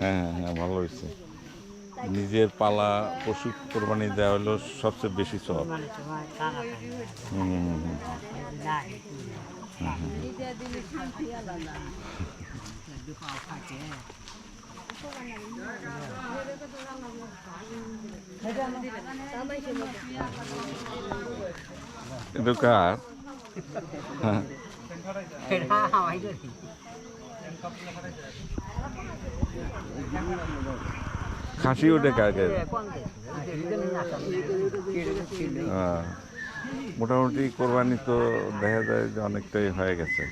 হ্যাঁ হ্যাঁ হ্যাঁ ভালো হয়েছে। নিজের পালা পশু কোরবানি দেওয়া হলো সবচেয়ে বেশি সব। এটা কার হ্যাঁ হাওয়াই ধরি খাসি ওটা কাকে? মোটামুটি কোরবানি তো দেখা যায় যে অনেকটাই হয়ে গেছে।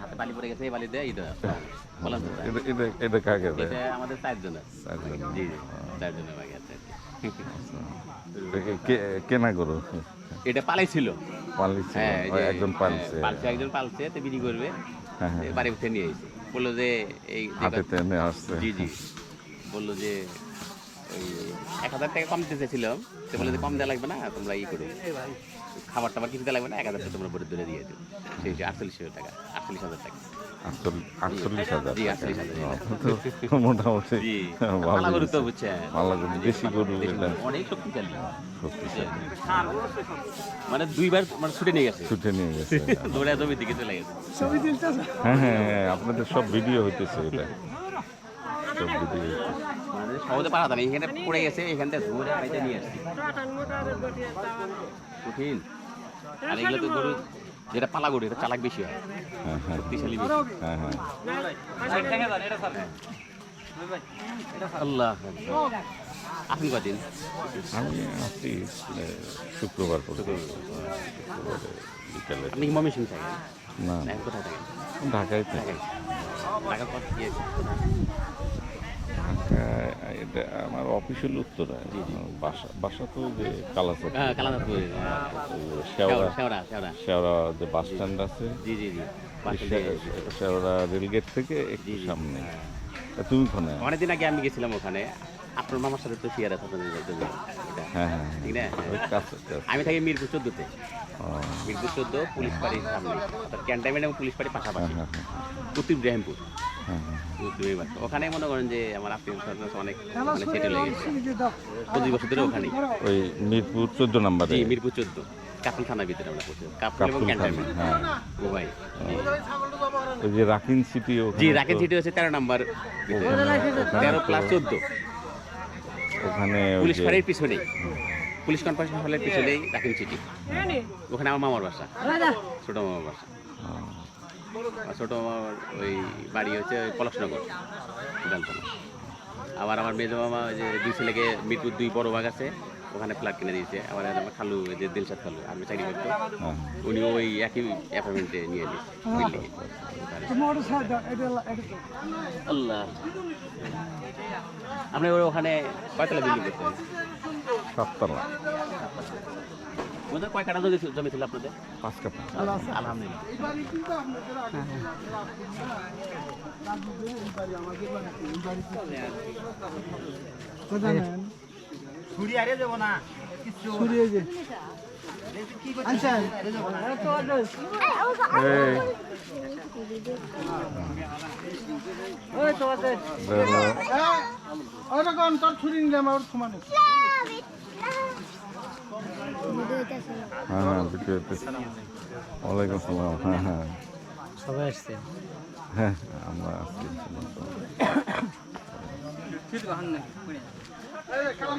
হাতে বালি পড়ে গেছে, এই বালি দিয়ে এটা এটা এটা এটা কাকে দেয় এটা আমাদের চারজনের। চারজনের। জি জি চারজনের বাকি আছে কেনা এটা পালিছে হ্যাঁ একজন পালছে। হ্যাঁ, পালছে একজন পালছে তো বিক্রি করবে। হ্যাঁ, হ্যাঁ। বাড়ি উঠে নিয়ে এসে। বলল যে এই আসছে। জি জি। বলল যে ওই এক হাজার টাকা কম দিতে বলল যে কম দেওয়া লাগবে না তোমরা ই করো। খাবার টাবার দেওয়া লাগবে না এক হাজার টাকা তোমরা ধরে দিয়ে দিও। সেই হাজার টাকা আটচল্লিশ হাজার টাকা। আটচল্লিশ হাজার তো মোটামুটি ভালো গরু তো বুঝছেন। ভালো গরু, দেশি গরু অনেক শক্তিশালী। শক্তিশালী। মানে দুইবার মানে ছুটে নিয়ে গেছে। ছুটে নিয়ে গেছে। দৌড়ে জমির দিকে চলে গেছে। হ্যাঁ হ্যাঁ হ্যাঁ আপনাদের সব ভিডিও হইতেছে এটা। সব ভিডিও মানে সহজে পারা যায় না। এখানে পড়ে গেছে এখান থেকে ধরে বাড়িতে নিয়ে আসছি। কঠিন। আর এগুলো তো গরু যেটা পালা গরু এটা চালাক বেশি হয়। হ্যাঁ হ্যাঁ। শক্তিশালী বেশি। হ্যাঁ হ্যাঁ। আল্লাহ আপনি কদিন? আমি আসছি শুক্রবার আপনি কি থাকেন? না কোথায় থাকেন? ঢাকায় থাকি। ঢাকায়। ঢাকার কত এটা আমার অফিস হলো উত্তরায় বাসা বাসা তো যে কালাচার হ্যাঁ কালাদাপুর শেওড়া। শেওড়া যে বাস স্ট্যান্ড আছে জি জি জি। বাসে শে- শেওড়া রেলগেট থেকে একটু সামনে। হ্যাঁ। তুমি ওখানে? অনেকদিন আগে আমি গেছিলাম ওখানে। আপনার মামার সাথে তো শেয়ার আছে আপনাদের হ্যাঁ হ্যাঁ ঠিক না? আমি থাকি মিরপুর চোদ্দতে। মিরপুর চোদ্দ পুলিশ বাড়ির সামনে। অর্থাৎ ক্যান্টনমেন্ট এবং পুলিশ বাড়ির পাশাপাশি। হ্যাঁ হ্যাঁ উত্তর ইব্রাহিমপুর হ্যাঁ হ্যাঁ ওখানে মনে করেন যে আমার আত্মীয় স্বজন অনেক মানে সেটেল হয়ে গেছে। পঁচিশ বছর ধরে ওখানে ওই মিরপুর চোদ্দ নম্বরে। জি মিরপুর চোদ্দ। কাপুল থানার ভিতরে আমরা করছি কাপুল এবং ক্যান্টনমেন্ট। হ্যাঁ। ভাই ওই যে রাকিন সিটি জি রাকেশ সিটি হচ্ছে তেরো নম্বর তেরো প্লাস চোদ্দ। ওখানে পুলিশ ফাঁড়ির পিছনে পুলিশ কনফারেন্স হলের পিছনেই রাকিং সিটি। ওখানে আমার মামার বাসা। ছোট মামার বাসা। আর ছোট মামার ওই বাড়ি হচ্ছে পলাশনগর জানতাম আবার আমার মেজো মামা যে দুই ছেলেকে মিরপুর দুই বড় ভাগ আছে, ওখানে ফ্ল্যাট কিনে দিয়েছে। আবার আমার খালু যে দিলশাদ খালু, আমি চাকরি করতো উনিও ওই একই অ্যাপার্টমেন্টে নিয়ে নিয়েছে আল্লাহ। ওই ওখানে কয়তলা বিল্ডিং করতেন সাততলা। ওদের কয় কাটা জমি ছিল আপনাদের? পাঁচ কাটা আলহামদুলিল্লাহ। হ্যাঁ হ্যাঁ ভিডিও ওয়ালাইকুম আসসালাম হ্যাঁ হ্যাঁ। সবাই আসছে? হ্যাঁ আমরা আসছি কালাম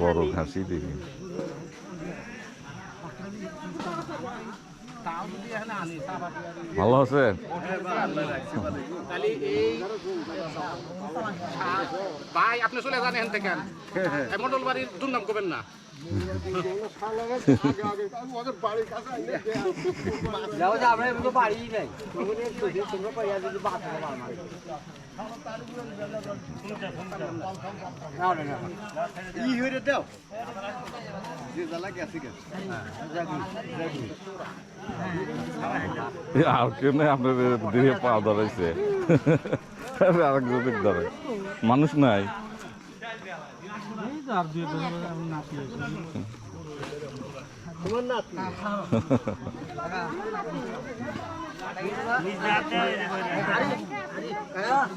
বড় খাসি দেখি। ভালো আছে? ভাই আপনি চলে যান এখান থেকে। বাড়ির দুর্নাম করবেন না। যাও যে আমরা এগুলো পারি নাই। ই হয়ে দাও আর কেউ নেই আপনার দিয়ে পা ধরাইছে আরেক ধরে মানুষ নাই তোমার নাতি 来啊，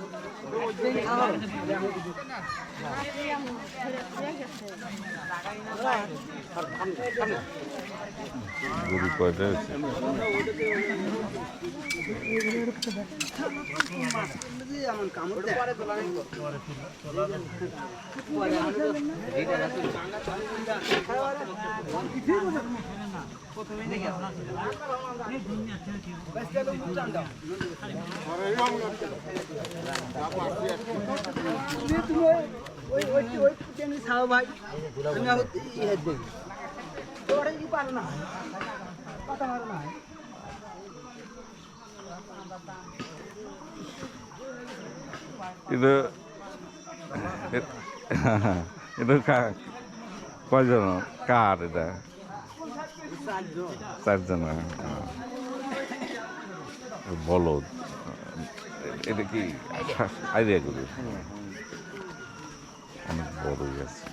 系啊，佢。গরু কয়টা হয়েছে ওই ওই ওই তুমি ছাও ভাই তুমি ഇത് ഇത് কয়জন কার এটা চারজন বলদ এটা কি আইডিয়া অনেক বড় হয়ে গেছে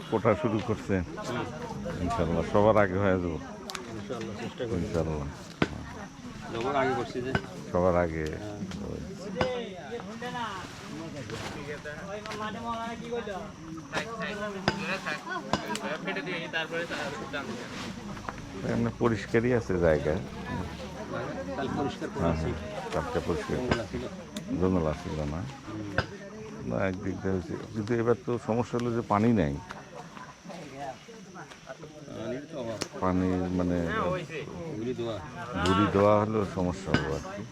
কোটা শুরু করছে। ইনশাল্লাহ সবার আগে হয়ে যাব। ইনশাল্লাহ সবার আগে পরিষ্কারই আছে জায়গা। পরিষ্কার হ্যাঁ হ্যাঁ পরিষ্কার ছিল। জমেলা ছিল না। না একদিক দিয়ে হয়েছে। কিন্তু এবার তো সমস্যা হলো যে পানি নাই। পানি মানে ঘুরি দেওয়া হলেও সমস্যা হলো আর কি।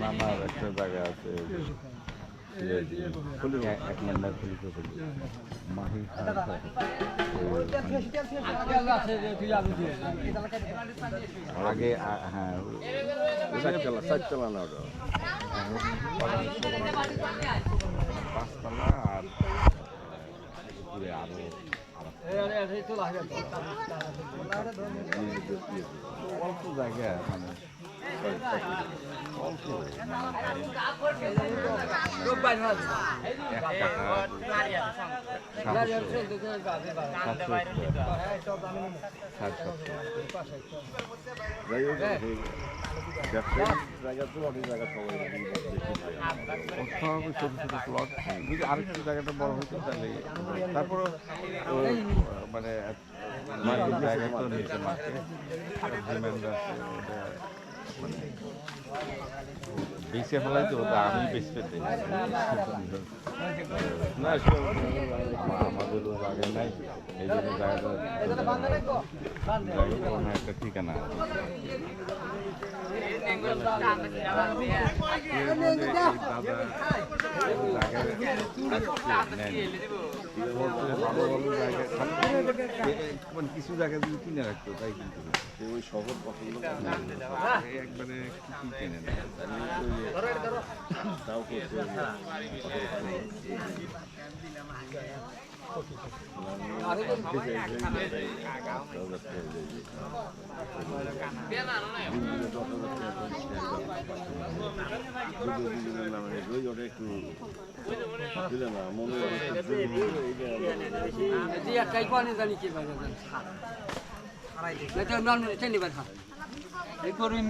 নানার একটা জায়গা আছে এক নম্বর খুলিতে মাহি আগে আ- হ্যাঁ পাঁচতলা আর উপরে আরও অল্প জায়গা মানে অল্প ছোটো ছোটো প্লট যদি আরেকটু জায়গাটা বড় হতো তাহলে তারপরে মানে জায়গা তো বেঁচে ফেলাই তো আমি দেই না সব জায়গা নাই এই জন্য জায়গাটা জায়গাটা মানে একটা কিছু জায়গা যদি কিনে রাখতো তাই কিন্তু ওই শহর পছন্দ একবারে কি কেনে না তাও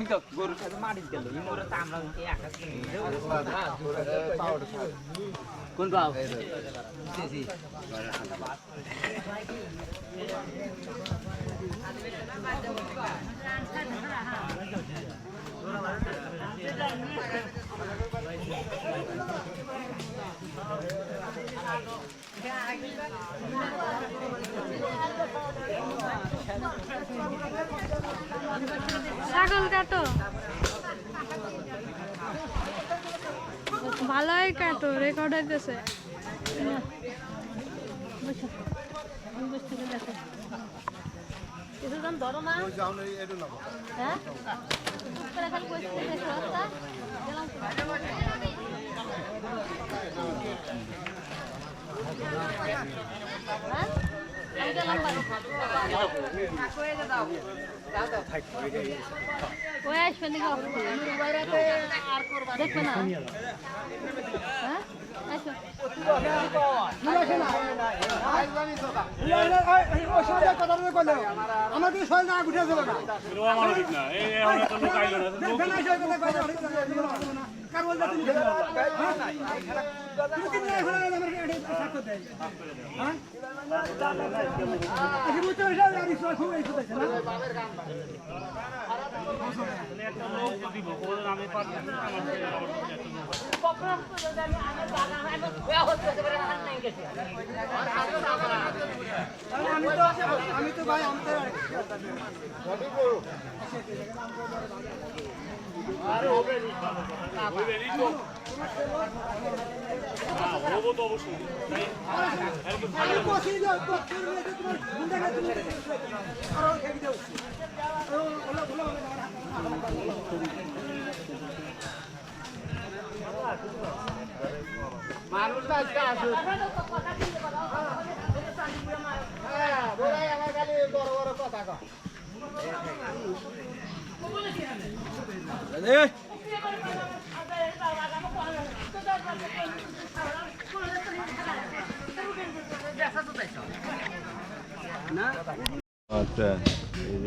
করছে কোন পাও ছাগল কাটো ভালোই কাটো রেকর্ড হইতেছে। ধরো না হ্যাঁ? করে খালি কইছি দেখো রাস্তা গেলাম তো। আমি গেলাম বাড়ি। ওই আসবে নাকি দেখবে না হ্যাঁ আসো আমাদের শরীর না আচ্ছা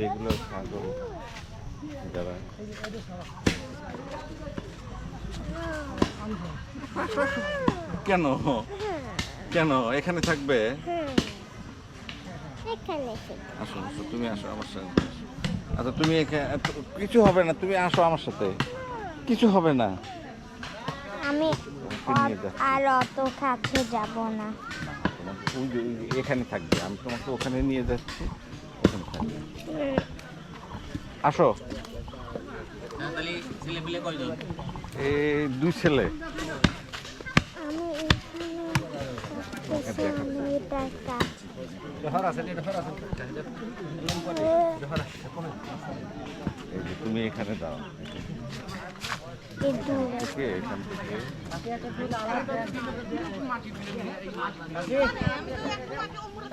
এই ছাগল যারা কেন কেন এখানে থাকবে আসো আসো তুমি আসো আমার সাথে। আচ্ছা তুমি এখানে কিছু হবে না তুমি আসো আমার সাথে। কিছু হবে না। আমি। আর অত কাছে যাব না। এখানে থাকবে। আমি তোমাকে ওখানে নিয়ে যাচ্ছি। ওখানে থাকবে। আসো। এই দুই ছেলে। আমি এখানে তুমি এখানে দাও। এই দূরে। থেকে এখান থেকে।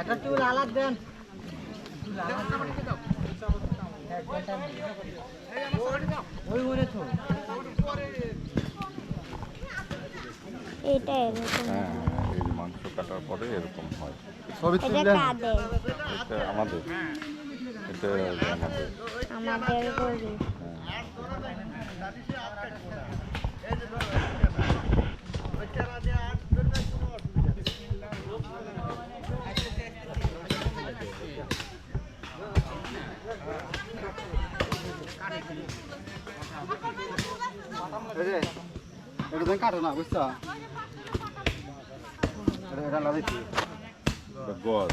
একটা চুল আলাদ দেন ওই মনে তো এটা এরকম। হ্যাঁ এই মাংস কাটার পরে এরকম হয়। এটা কাদের? এটা আমাদের। এটা আমাদের আমাদের গরিব এটা কাটো না বুঝছ? এটা এটা লাগাইছি। গজ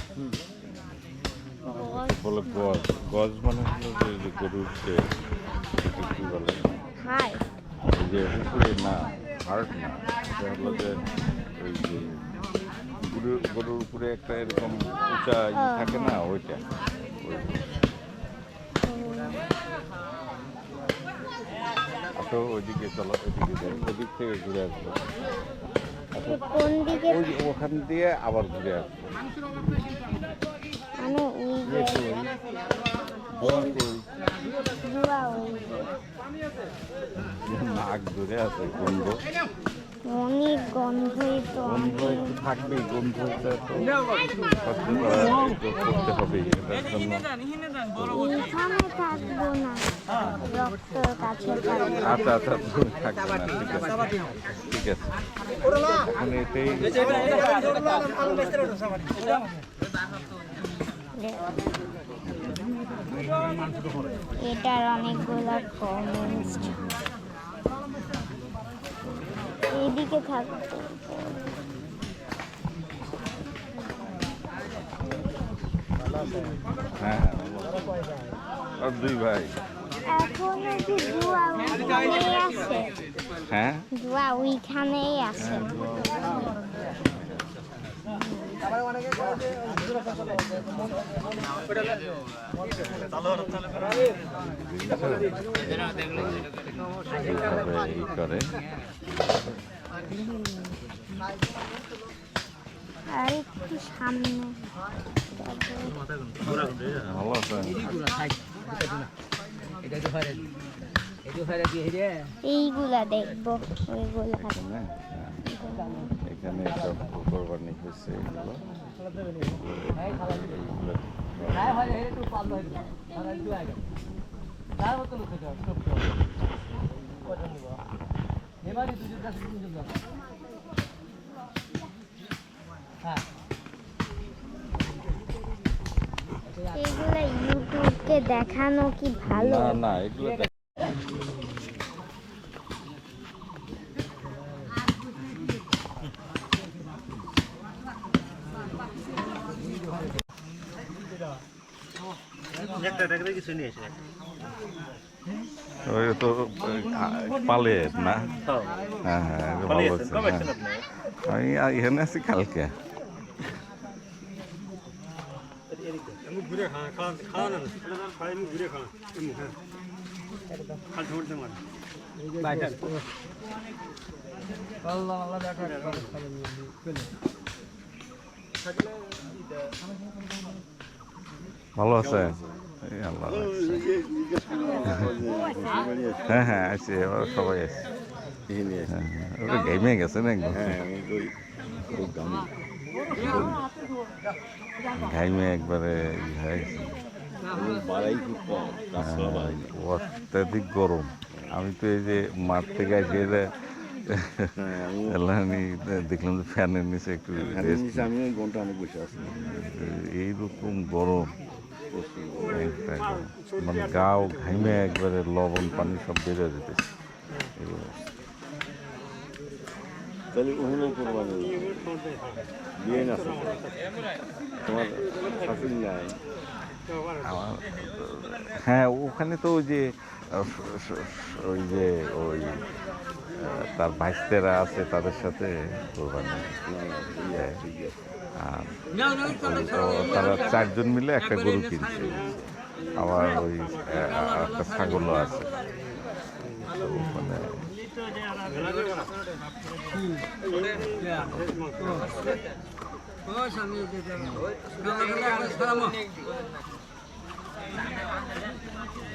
বলে গজ গজ মানে হলো যে গরুর যে কি বলে? যে উপরে না হার্ট না এটা হলো যে ওই যে গরুর গরুর উপরে একটা এরকম উঁচা ই থাকে না ওইটা। ওই- আসো ওইদিকে চলো ওইদিকে যাই ওদিক থেকে ঘুরে আসব। আসো কোন দিকে? ওই ওখান দিয়ে আবার ঘুরে আসব। আমি ওই যে? জুয়া ওই যে। নাক ধরে আছে গন্ধ। অনেক গন্ধই তো গন্ধ একটু থাকবেই তো করতে হবে এটার জন্য থাকব না রক্তর কাছে আচ্ছা আচ্ছা তুমি থাকবে না ঠিক আছে ঠিক আছে এখন এটাই এটার অনেকগুলো কমেন্টস এইদিকে থাকতো হ্যাঁ হ্যাঁ আর দুই ভাই? এখনও কি জুয়া ওইখানেই আছে। হ্যাঁ? ওইখানেই আছে। ই করে আর একটু সামনে। ভালো আছে। এইগুলা দেখব ওইগুলা। এখানে। সব কোরবানি হয়েছে এগুলো ইউটিউবকে দেখানো কি ভালো না না এগুলো তো ওই, না? হ্যাঁ হ্যাঁ ভালো আছে হ্যাঁ। আমি এখানে আছি কালকে। আল্লাহ আল্লাহ দেখা ভালো আছে? আল্লাহ হ্যাঁ হ্যাঁ আছে এবার সবাই আছে। হ্যাঁ, হ্যাঁ, গেছে না একদম? ঘাইমে একবারে হয়ে হ্যাঁ, অত্যাধিক গরম। আমি তো এই যে মাঠ থেকে আসি এটা আমি দেখলাম যে ফ্যানের নিচে একটু এইরকম গরম। মানে গাও ঘাইমে একবারে লবণ পানি সব বেড়ে যেতেছে তাহলে না তোমার হ্যাঁ ওখানে তো ওই যে ওই যে ওই তার ভাইস্তেরা আছে তাদের সাথে। আর তারা চারজন মিলে একটা গরু কিনছে। আবার ওই একটা ছাগলও আছে। মানে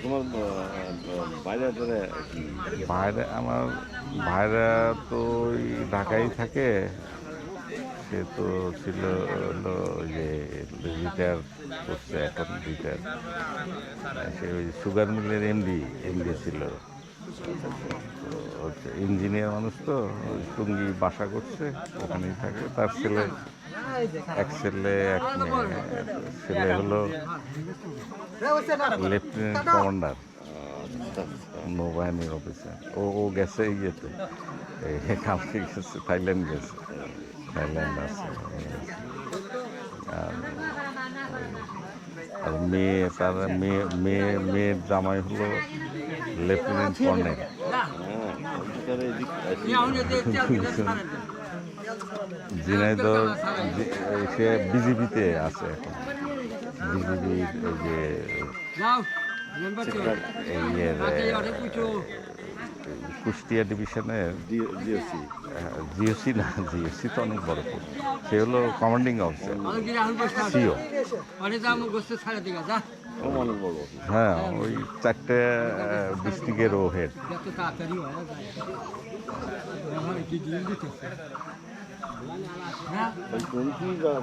তোমার বাইরে বাইরে আমার ভাইরা তো ঢাকায় থাকে। সে তো ছিল, হলো যে রিটায়ার করছে, এখন রিটায়ার। সে ওই সুগার মিলের এমডি এমডি ছিল। ইঞ্জিনিয়ার মানুষ তো, টুঙ্গি বাসা করছে, ওখানেই থাকে। তার ছেলে, এক ছেলে এক ছেলে হলো লেফটেন্যান্ট কমান্ডার, নৌবাহিনীর অফিসার। ও ও গেছে ইয়েতে কালকে গেছে, থাইল্যান্ড গেছে। থাইল্যান্ড আছে আর আর মেয়ে তার মেয়ে মেয়ে মেয়ের জামাই হলো লেফটেন্যান্ট কর্নেল। ঝিনাইদহ সে বিজেপিতে আছে এখন। বিজেপির যে ইয়ের কুষ্টিয়া ডিভিশনের জিওসি জিওসি না জিওসি তো অনেক বড় পোস্ট সে হলো কমান্ডিং অফিসার সিও অনেক বড়। হ্যাঁ ওই চারটে ডিস্ট্রিক্টের ও হেড ওই সব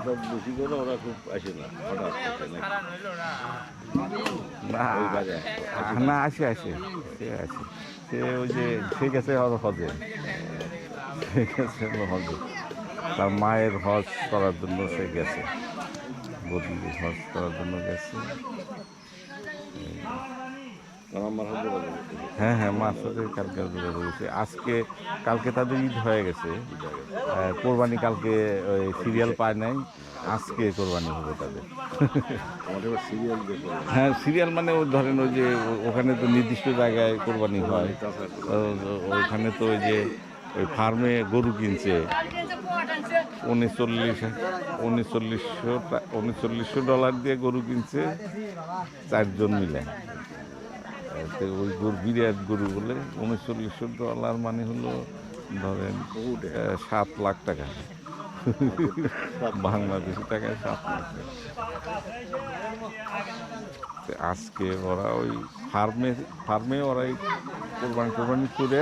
ওরা খুব আসে না আসে আসে আসে। সে ওই যে ঠিক আছে হজ- হজে সে গেছে হজে তার মায়ের হজ করার জন্য সে গেছে। বদলি হজ করার জন্য গেছে কারণ আমার হাতে বাজার হ্যাঁ হ্যাঁ মার সাথে কালকে যোগাযোগ হয়েছে। আজকে কালকে তাদের ঈদ হয়ে গেছে। আহ, কোরবানি কালকে ওই সিরিয়াল পায় নাই। আজকে কোরবানি হবে তাদের। সিরিয়াল হ্যাঁ সিরিয়াল মানে ওই ধরেন ওই যে ওখানে তো নির্দিষ্ট জায়গায় কোরবানি হয়। ও- ও- ওইখানে তো ওই যে ওই ফার্মে গরু কিনছে। উনিশচল্লিশ উনিশচল্লিশশো উনিশচল্লিশশো ডলার দিয়ে গরু কিনছে। চারজন মিলে। ওই গরু, বিরাট গরু বলে উনিশচল্লিশশো ডলার মানে হলো ধরেন সাত লাখ টাকা। বাংলাদেশি টাকায় সাত লাখ। টাকা আজকে ওরা ওই ফার্মে ফার্মে ওরা এই কোরবানি কোরবানি করে,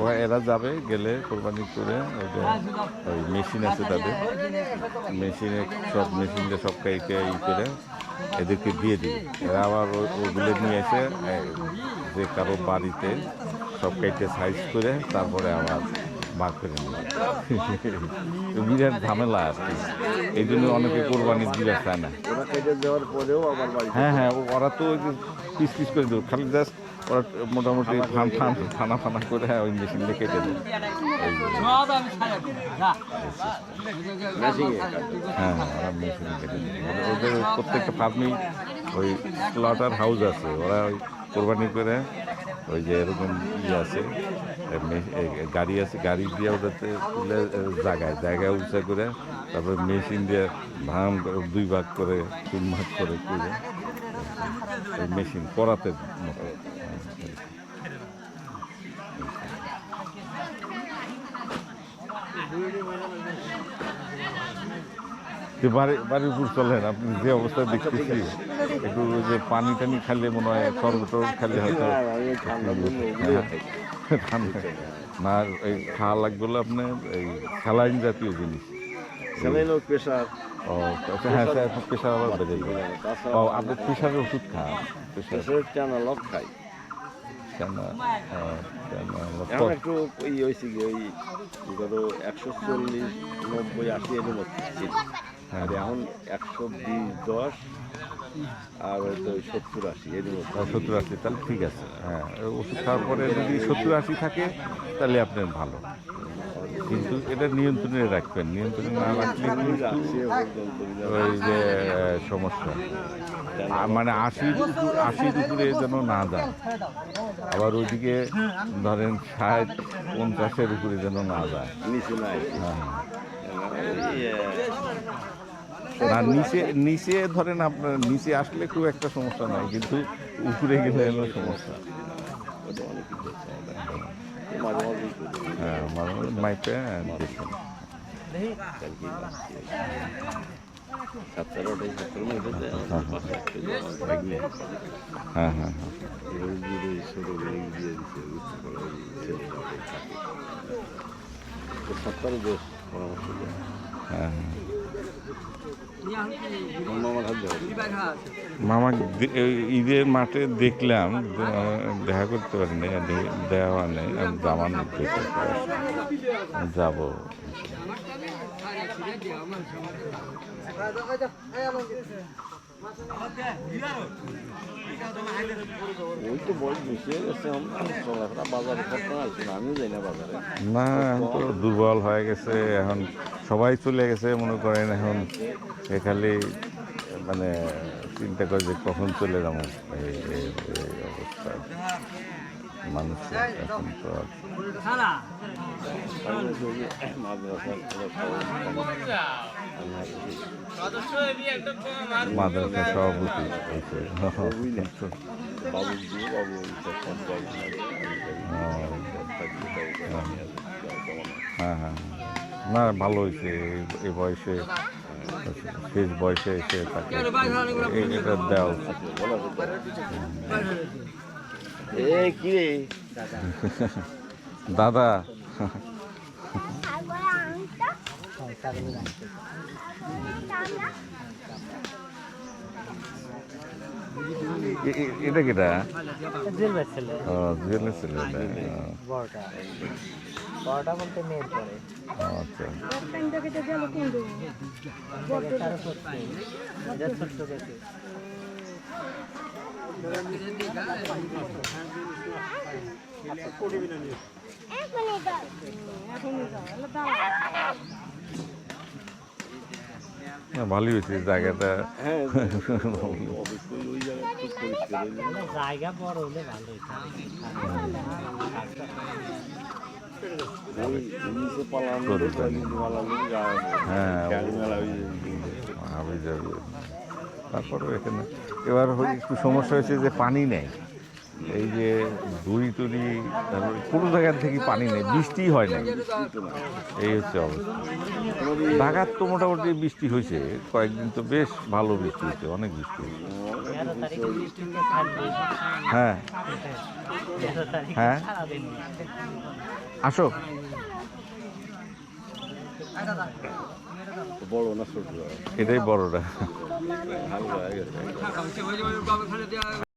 ওরা এরা যাবে, গেলে কোরবানি করে ওদের ওই মেশিন আছে তাদের। মেশিনে সব মেশিনটা সব কাইকে ই করে এদেরকে দিয়ে দিই এরা আবার ওগুলো নিয়ে এসে যে কারও বাড়িতে সব কাইটে সাইজ করে, তারপরে আবার বার করে নেবে। বিরাট ঝামেলা আর কি। এই জন্য অনেকে কোরবানি দিতে চায় না। ওরা কেটে পরেও হ্যাঁ হ্যাঁ ও- ওরা তো ওই যে পিস পিস করে দেবে। খালি জাস্ট ওরা মোটামুটি ফান ফান ফানা ফানা করে হ্যাঁ, ওই মেশিন দিয়ে কেটে দেবে। হ্যাঁ হ্যাঁ, ওরা মেশিন কেটে দেবে। ওদের- প্রত্যেকটা ফার্মেই ওই স্লটার হাউস আছে। ওরা ওই কোরবানি করে, ওই যে এরকম ইয়ে আছে গাড়ি আছে, গাড়ি দিয়ে ওটাতে তুলে জায়গায় জায়গায় উঁচা করে, তারপরে মেশিন দিয়ে ভাঙ করে, দুই ভাগ করে, তিন ভাগ করে ওই মেশিন করাতে মতো। যে বাড়ি বাড়ির উপর চলেন আপনি যে অবস্থায় দেখতেছি একটু যে পানি টানি খাইলে মনে হয় টরবত খাইলে হয়তো না এই খাওয়া লাগবে আপনার এই স্যালাইন জাতীয় জিনিস। স্যালাইন প্রেশার ও আচ্ছা হ্যাঁ স্যার প্রেশার আবার বেড়ে যাবে ও আপনি প্রেশারের ওষুধ খান? প্রেশার প্রেশারের টানা লক খাই। কেন এখন একটু ওই হয়েছে কি ওই গত একশো চল্লিশ নব্বই আশি এর মধ্যে আর এখন একশো বিশ দশ আর হয়তো সত্তর আশি এর সত্তর আশি তাহলে ঠিক আছে। হ্যাঁ ওষুধ খাওয়ার পরে যদি সত্তর আশি থাকে তাহলে আপনার ভালো। কিন্তু এটা নিয়ন্ত্রণে রাখবেন নিয়ন্ত্রণে না রাখলে ওই যে সমস্যা। মানে আশির উপর আশির উপরে যেন না যায়। আবার ওইদিকে ধরেন ষাট পঞ্চাশের উপরে যেন না যায়। হ্যাঁ। না নিচে নিচে ধরেন আপনার নিচে আসলে খুব একটা সমস্যা নাই কিন্তু উপরে গেলে হলো সমস্যা। হ্যাঁ মাইপে দেখুন হ্যাঁ হ্যাঁ হ্যাঁ। হ্যাঁ হ্যাঁ আমার মামার হাত দেওয়া মামা ঈদের মাঠে দেখলাম দেখা করতে পারিনি দেওয়া নেই আমি জামান যাব hadi. আমাকে ওই যাই না বাজারে। না, এখন তো দুর্বল হয়ে গেছে, এখন সবাই চলে গেছে, মনে করেন এখন খালি মানে চিন্তা করে যে কখন চলে যাব এই অবস্থা। মানুষ এখন তো আর মাদ্রাসা সভাপতি ওই হ্যাঁ হ্যাঁ না, ভালো হয়েছে। এই- বয়সে, শেষ বয়সে এসে এ- এটা দেওয়া উচিত। এ কি রে? দাদা এটা কিটা? জেলবার ছেলে ও জুয়েলের ছেলে বড়টা বড়টা বলতে মেয়ের পরে। আচ্ছা। ছোট্ট ভালোই হয়েছে জায়গাটা হ্যাঁ জায়গা বড় হলে ভালো হ্যাঁ, তারপরেও এখানে এবার একটু সমস্যা হয়েছে যে পানি নেই। এই যে দড়ি টুরি তারপরে কোনো জায়গার থেকে পানি নেই, বৃষ্টি হয় না এই হচ্ছে অবস্থা। ঢাকার তো মোটামুটি বৃষ্টি হয়েছে, কয়েকদিন তো বেশ ভালো বৃষ্টি হয়েছে, অনেক বৃষ্টি হয়েছে। হ্যাঁ। হ্যাঁ। আসো। বড় না ছোট? এটাই বড়টা।